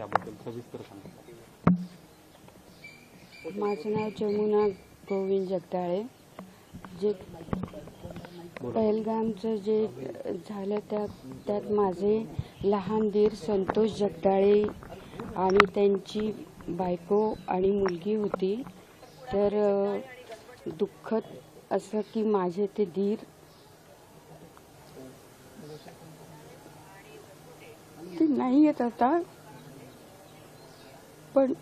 त्याबद्दल सविस्तर सांगा. माझं नाव जमुना गोविंद जगदाळे जे पहलगामचं जे झालं त्या त्यात माझे लहान दीर संतोष जगदाळे आणि त्यांची बायको आणि मुलगी होती. तर दुःखद असं की माझे ते दीर ते नाही येत आता. पण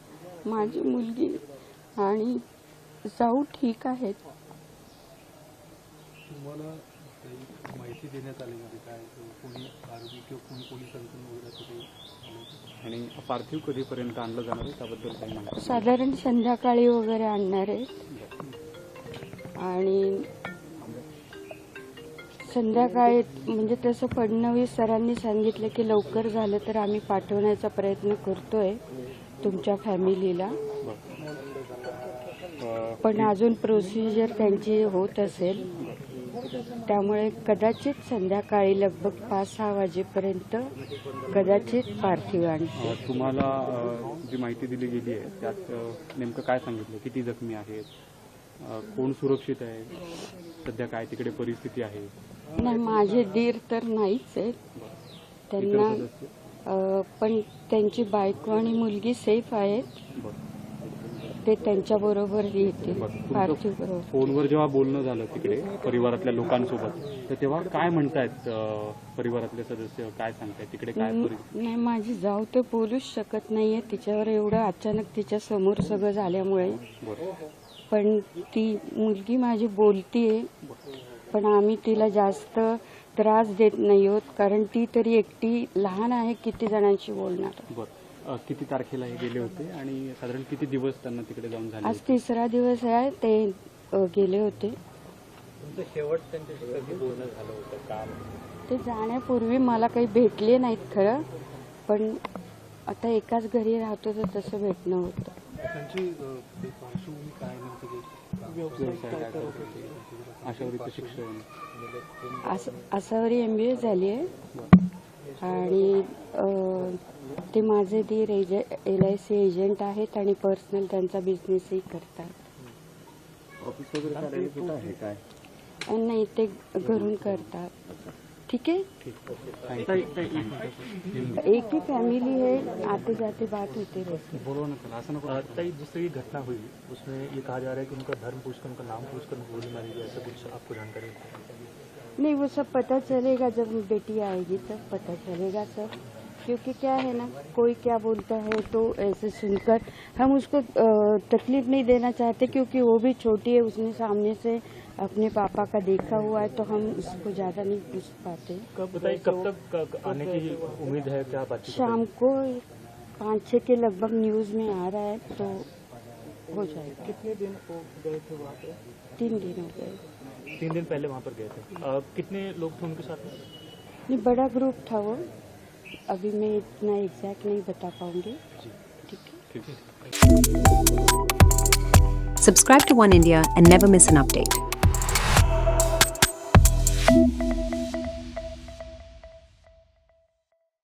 माझी मुलगी आणि जाऊ ठीक आहेत. तुम्हाला माहिती देण्यात आली काय कोणी आरोग्य किंवा कोणी वगैरे? आणि पार्थिव कधीपर्यंत आणलं जाणार आहे? त्याबद्दल काही माहिती साधारण संध्याकाळी वगैरे आणणार आहेत. आणि संध्याकाळी म्हणजे तसं फडणवीस सरांनी सांगितलं की लवकर झालं तर आम्ही पाठवण्याचा प्रयत्न करतोय. तुमच्या फॅमिलीला. पण अजून प्रोसिजर त्यांची होत असेल त्यामुळे कदाचित संध्याकाळी लगभग पाच सहा वाजेपर्यंत कदाचित पार्थिव आणतील अ, तुम्हाला जी माहिती दिली गेली आहे त्यात नेमकं काय सांगितलं? किती जखमी आहेत? कोण सुरक्षित आहे? सध्या काय तिकडे परिस्थिती आहे? नाही माझे दीर तर नाहीच आहेत. त्यांना पण त्यांची बायको आणि मुलगी सेफ आहेत. ते त्यांच्याबरोबर. पार्थिव बरोबर. फोनवर जेव्हा बोलणं झालं तिकडे परिवारातल्या लोकांसोबत तर तेव्हा काय म्हणतायत परिवारातले सदस्य? काय सांगतायत? तिकडे काय नाही माझी जाऊ तर बोलूच शकत नाहीये. तिच्यावर एवढं अचानक तिच्या समोर सगळं झाल्यामुळे. पण ती मुलगी माझी बोलतीये. पण आम्ही तिला जास्त त्रास देत नाही आहोत कारण ती तरी एकटी लहान आहे किती जणांशी बोलणार? बरं. किती तारखेला हे गेले होते आणि साधारण किती दिवस त्यांना तिकडे जाऊन झाले आज होते? तिसरा दिवस आहे ते अ, गेले होते. तुमचं शेवट त्यांच्याशी कधी बोलणं झालं होतं का ते जाण्यापूर्वी मला काही भेटले नाहीत खरं पण आता एकाच घरी राहतो तर तसं भेटणं होतं. त्यांची अ, ते पार्श्वभूमी काय नेमकं? व्यवसाय काय करत होते? आशावरीचं शिक्षण आस आसावरी एम बी ए झाली आहे. आणि ते माझे दीर एज एल आय सी एजंट आहेत आणि पर्सनल त्यांचा बिझनेसही करतात. ऑफिस वगैरे चाललेलं कुठं आहे? काय? आणि नाही ते घरून करतात. ठीक है? एक ही फैमिली है आते जाते बात होते रहती बोलवा नका असं नको अ, ताई जिस तरह की घटना हुई उसमें ये कहा जा रहा है कि उनका धर्म पूछकर उनका नाम पूछकर गोली मारी गई ऐसा कुछ आपको जानकारी नहीं वो सब पता चलेगा जब बेटी आएगी तब पता चलेगा सब। क्योंकि क्या है ना कोई क्या बोलता है तो ऐसे सुनकर हम उसको तकलीफ़ नहीं देना चाहते क्योंकि वो भी छोटी है उसने सामने से अपने पापा का देखा हुआ है तो हम उसको ज़्यादा नहीं पूछ पाते। कब बताइए कब तक आने की उम्मीद है क्या बातचीत शाम को पाँच छः के लगभग न्यूज़ में आ रहा है तो हो जाएगा। कितने दिन वो गए थे वहाँ पे? तीन दिन हो गए। तीन दिन पहले वहाँ पर गए थे। अ, कितने लोग थे उनके साथ में? नहीं बड़ा ग्रुप था वो। अभी मैं इतना एग्जैक्ट नहीं बता पाऊँगी। ठीक है। Subscribe to One India and never miss an update.